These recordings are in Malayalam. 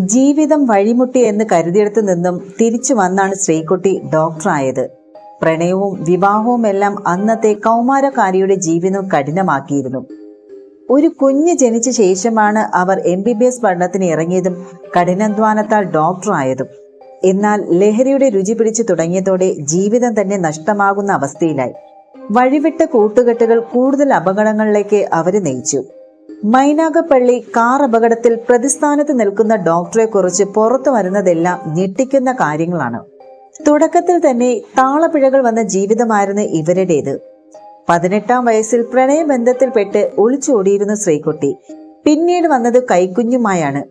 ജീവിതം വഴിമുട്ടി എന്ന് കരുതിയെടുത്ത് നിന്നും തിരിച്ചു വന്നാണ് ശ്രീകുട്ടി ഡോക്ടറായത്. പ്രണയവും വിവാഹവും എല്ലാം അന്നത്തെ കൗമാരക്കാരിയുടെ ജീവിതം കഠിനമാക്കിയിരുന്നു. ഒരു കുഞ്ഞ് ജനിച്ച ശേഷമാണ് അവർ എം ബി ബി എസ് പഠനത്തിന് ഇറങ്ങിയതും കഠിനാധ്വാനത്താൽ ഡോക്ടറായതും. എന്നാൽ ലഹരിയുടെ രുചി പിടിച്ചു തുടങ്ങിയതോടെ ജീവിതം തന്നെ നഷ്ടമാകുന്ന അവസ്ഥയിലായി. വഴിവിട്ട കൂട്ടുകെട്ടുകൾ കൂടുതൽ അപകടങ്ങളിലേക്ക് അവരെ നയിച്ചു. മൈനാഗപ്പള്ളി കാർ അപകടത്തിൽ പ്രതിസ്ഥാനത്ത് നിൽക്കുന്ന ഡോക്ടറെ കുറിച്ച് പുറത്തു വരുന്നതെല്ലാം ഞെട്ടിക്കുന്ന കാര്യങ്ങളാണ്. തുടക്കത്തിൽ തന്നെ താളപ്പിഴകൾ വന്ന ജീവിതമായിരുന്നു ഇവരുടേത്. പതിനെട്ടാം വയസ്സിൽ പ്രണയബന്ധത്തിൽപ്പെട്ട് ഒളിച്ചോടിയിരുന്ന ശ്രീകുട്ടി പിന്നീട് വന്നത് കൈക്കുഞ്ഞുമായാണ്.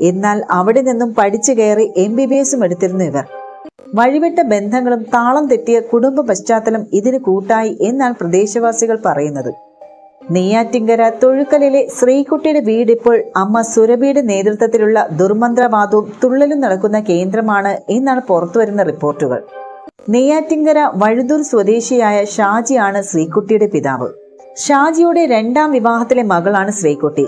എന്നാൽ അവിടെ നിന്നും പഠിച്ചു കയറി എം ബി ബി എസും എടുത്തിരുന്നു ഇവർ. വഴിവിട്ട ബന്ധങ്ങളും താളം തെറ്റിയ കുടുംബ പശ്ചാത്തലം ഇതിന് കൂട്ടായി എന്നാണ് പ്രദേശവാസികൾ പറയുന്നത്. നെയ്യാറ്റിങ്കര തൊഴുക്കലിലെ ശ്രീകുട്ടിയുടെ വീട് ഇപ്പോൾ അമ്മ സുരഭിയുടെ നേതൃത്വത്തിലുള്ള ദുർമന്ത്രവാദവും തുള്ളലും നടക്കുന്ന കേന്ദ്രമാണ് എന്നാണ് പുറത്തുവരുന്ന റിപ്പോർട്ടുകൾ. നെയ്യാറ്റിങ്കര വഴുതൂർ സ്വദേശിയായ ഷാജിയാണ് ശ്രീകുട്ടിയുടെ പിതാവ്. ഷാജിയുടെ രണ്ടാം വിവാഹത്തിലെ മകളാണ് ശ്രീകുട്ടി.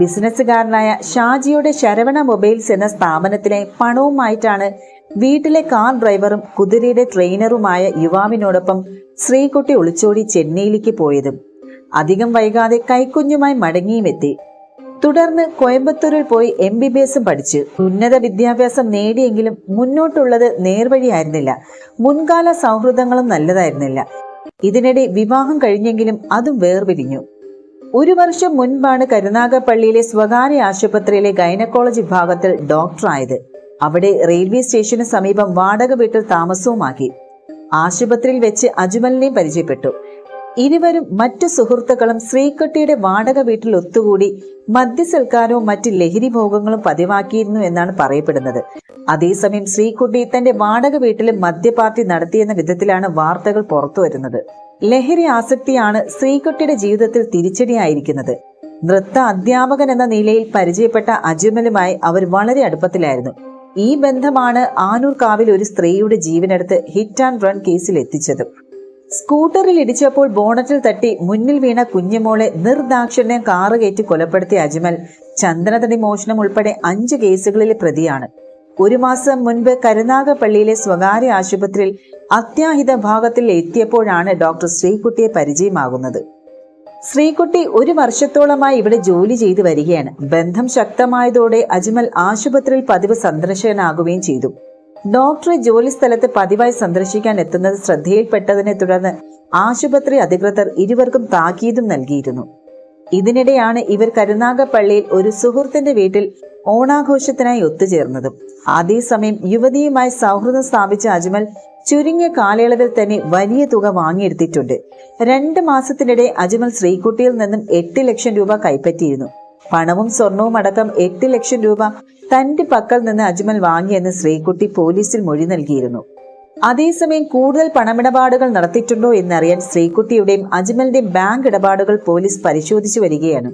ബിസിനസ്സുകാരനായ ഷാജിയുടെ ശരവണ മൊബൈൽസ് എന്ന സ്ഥാപനത്തിലെ പണവുമായിട്ടാണ് വീട്ടിലെ കാർ ഡ്രൈവറും കുതിരയുടെ ട്രെയിനറുമായ യുവാവിനോടൊപ്പം ശ്രീകുട്ടി ഒളിച്ചോടി ചെന്നൈയിലേക്ക് പോയതും. അധികം വൈകാതെ കൈക്കുഞ്ഞുമായി മടങ്ങിയുമെത്തി. തുടർന്ന് കോയമ്പത്തൂരിൽ പോയി എം ബി ബി എസും പഠിച്ചു. ഉന്നത വിദ്യാഭ്യാസം നേടിയെങ്കിലും മുന്നോട്ടുള്ളത് നേർവഴിയായിരുന്നില്ല. മുൻകാല സൗഹൃദങ്ങളും നല്ലതായിരുന്നില്ല. ഇതിനിടെ വിവാഹം കഴിഞ്ഞെങ്കിലും അതും വേർപിരിഞ്ഞു. ഒരു വർഷം മുൻപാണ് കരുനാഗപ്പള്ളിയിലെ സ്വകാര്യ ആശുപത്രിയിലെ ഗൈനക്കോളജി വിഭാഗത്തിൽ ഡോക്ടറായത്. അവിടെ റെയിൽവേ സ്റ്റേഷന് സമീപം വാടക വീട്ടിൽ താമസവുമാക്കി. ആശുപത്രിയിൽ വെച്ച് അജ്മലിനെയും പരിചയപ്പെട്ടു. ഇരുവരും മറ്റു സുഹൃത്തുക്കളും ശ്രീക്കുട്ടിയുടെ വാടക വീട്ടിൽ ഒത്തുകൂടി മദ്യസൽക്കാരവും മറ്റ് ലഹരി ഭോഗങ്ങളും പതിവാക്കിയിരുന്നു എന്നാണ് പറയപ്പെടുന്നത്. അതേസമയം ശ്രീക്കുട്ടി തന്റെ വാടക വീട്ടിൽ മദ്യപാർട്ടി നടത്തിയെന്ന വിധത്തിലാണ് വാർത്തകൾ പുറത്തു വരുന്നത്. ലഹരി ആസക്തിയാണ് ശ്രീക്കുട്ടിയുടെ ജീവിതത്തിൽ തിരിച്ചടിയായിരിക്കുന്നത്. നൃത്ത അധ്യാപകൻ എന്ന നിലയിൽ പരിചയപ്പെട്ട അജ്മലുമായി അവർ വളരെ അടുപ്പത്തിലായിരുന്നു. ഈ ബന്ധമാണ് ആനൂർ കാവിൽ ഒരു സ്ത്രീയുടെ ജീവനെടുത്ത് ഹിറ്റ് ആൻഡ് റൺ കേസിൽ എത്തിച്ചത്. സ്കൂട്ടറിൽ ഇടിച്ചപ്പോൾ ബോണറ്റിൽ തട്ടി മുന്നിൽ വീണ കുഞ്ഞുമോളെ നിർദാക്ഷിണ്യം കാറ് കയറ്റി കൊലപ്പെടുത്തിയ അജ്മൽ. ചന്ദനതടി മോഷണം ഉൾപ്പെടെ അഞ്ച് കേസുകളിലെ പ്രതിയാണ്. ഒരു മാസം മുൻപ് കരുനാഗപ്പള്ളിയിലെ സ്വകാര്യ ആശുപത്രിയിൽ അത്യാഹിത ഭാഗത്തിൽ എത്തിയപ്പോഴാണ് ഡോക്ടർ ശ്രീകുട്ടിയെ പരിചയമാകുന്നത്. ശ്രീകുട്ടി ഒരു വർഷത്തോളമായി ഇവിടെ ജോലി ചെയ്തു വരികയാണ്. ബന്ധം ശക്തമായതോടെ അജ്മൽ ആശുപത്രിയിൽ പതിവ് സന്ദർശകനാകുകയും ചെയ്തു. ഡോക്ടറെ ജോലി സ്ഥലത്ത് പതിവായി സന്ദർശിക്കാൻ എത്തുന്നത് ശ്രദ്ധയിൽപ്പെട്ടതിനെ തുടർന്ന് ആശുപത്രി അധികൃതർ ഇരുവർക്കും താക്കീതും നൽകിയിരുന്നു. ഇതിനിടെയാണ് ഇവർ കരുനാഗപ്പള്ളിയിൽ ഒരു സുഹൃത്തിന്റെ വീട്ടിൽ ഓണാഘോഷത്തിനായി ഒത്തുചേർന്നതും. അതേസമയം യുവതിയുമായി സൗഹൃദം സ്ഥാപിച്ച അജ്മൽ ചുരുങ്ങിയ കാലയളവിൽ തന്നെ വലിയ തുക വാങ്ങിയെടുത്തിട്ടുണ്ട്. രണ്ട് മാസത്തിനിടെ അജ്മൽ ശ്രീകുട്ടിയിൽ നിന്നും എട്ട് ലക്ഷം രൂപ കൈപ്പറ്റിയിരുന്നു. പണവും സ്വർണവും അടക്കം എട്ട് ലക്ഷം രൂപ തന്റെ പക്കൽ നിന്ന് അജ്മൽ വാങ്ങിയെന്ന് ശ്രീകുട്ടി പോലീസിൽ മൊഴി നൽകിയിരുന്നു. അതേസമയം കൂടുതൽ പണമിടപാടുകൾ നടത്തിയിട്ടുണ്ടോ എന്നറിയാൻ ശ്രീകുട്ടിയുടെയും അജ്മലിന്റെയും ബാങ്ക് ഇടപാടുകൾ പോലീസ് പരിശോധിച്ചു വരികയാണ്.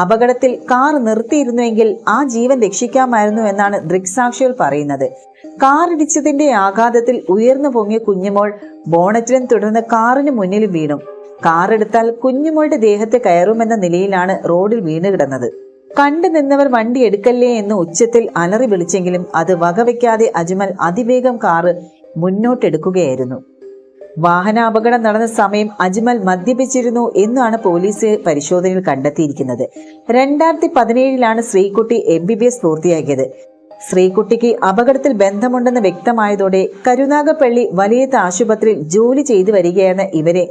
അപകടത്തിൽ കാർ നിർത്തിയിരുന്നുവെങ്കിൽ ആ ജീവൻ രക്ഷിക്കാമായിരുന്നു എന്നാണ് ദൃക്സാക്ഷികൾ പറയുന്നത്. കാർ ഇടിച്ചതിന്റെ ആഘാതത്തിൽ ഉയർന്നു പൊങ്ങിയ കുഞ്ഞുമോൾ ബോണറ്റിലും തുടർന്ന് കാറിന് മുന്നിലും വീണു. കാർ എടുത്താൽ കുഞ്ഞുമോളുടെ ദേഹത്തെ കയറുമെന്ന നിലയിലാണ് റോഡിൽ വീണ് കിടന്നത്. കണ്ടു നിന്നവർ വണ്ടി എടുക്കല്ലേ എന്ന് ഉച്ചത്തിൽ അലറി വിളിച്ചെങ്കിലും അത് വകവയ്ക്കാതെ അജ്മൽ അതിവേഗം കാറ് മുന്നോട്ടെടുക്കുകയായിരുന്നു. വാഹനാപകടം നടന്ന സമയം അജ്മൽ മദ്യപിച്ചിരുന്നു എന്നാണ് പോലീസ് പരിശോധനയിൽ കണ്ടെത്തിയിരിക്കുന്നത്. രണ്ടായിരത്തി പതിനേഴിലാണ് Sreekutty M B B S പൂർത്തിയാക്കിയത്. ശ്രീകുട്ടിക്ക് അപകടത്തിൽ ബന്ധമുണ്ടെന്ന് വ്യക്തമായതോടെ കരുനാഗപ്പള്ളി വലിയത്ത് ആശുപത്രിയിൽ ജോലി ചെയ്തു വരികയാണ് ഇവരെ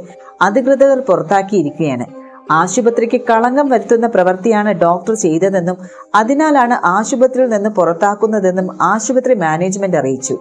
അധികൃതർ പുറത്താക്കിയിരിക്കുകയാണ്. ആശുപത്രിക്ക് കളങ്കം വരുത്തുന്ന പ്രവൃത്തിയാണ് ഡോക്ടർ ചെയ്തതെന്നും അതിനാലാണ് ആശുപത്രിയിൽ നിന്ന് പുറത്താക്കുന്നതെന്നും ആശുപത്രി മാനേജ്മെന്റ് അറിയിച്ചു.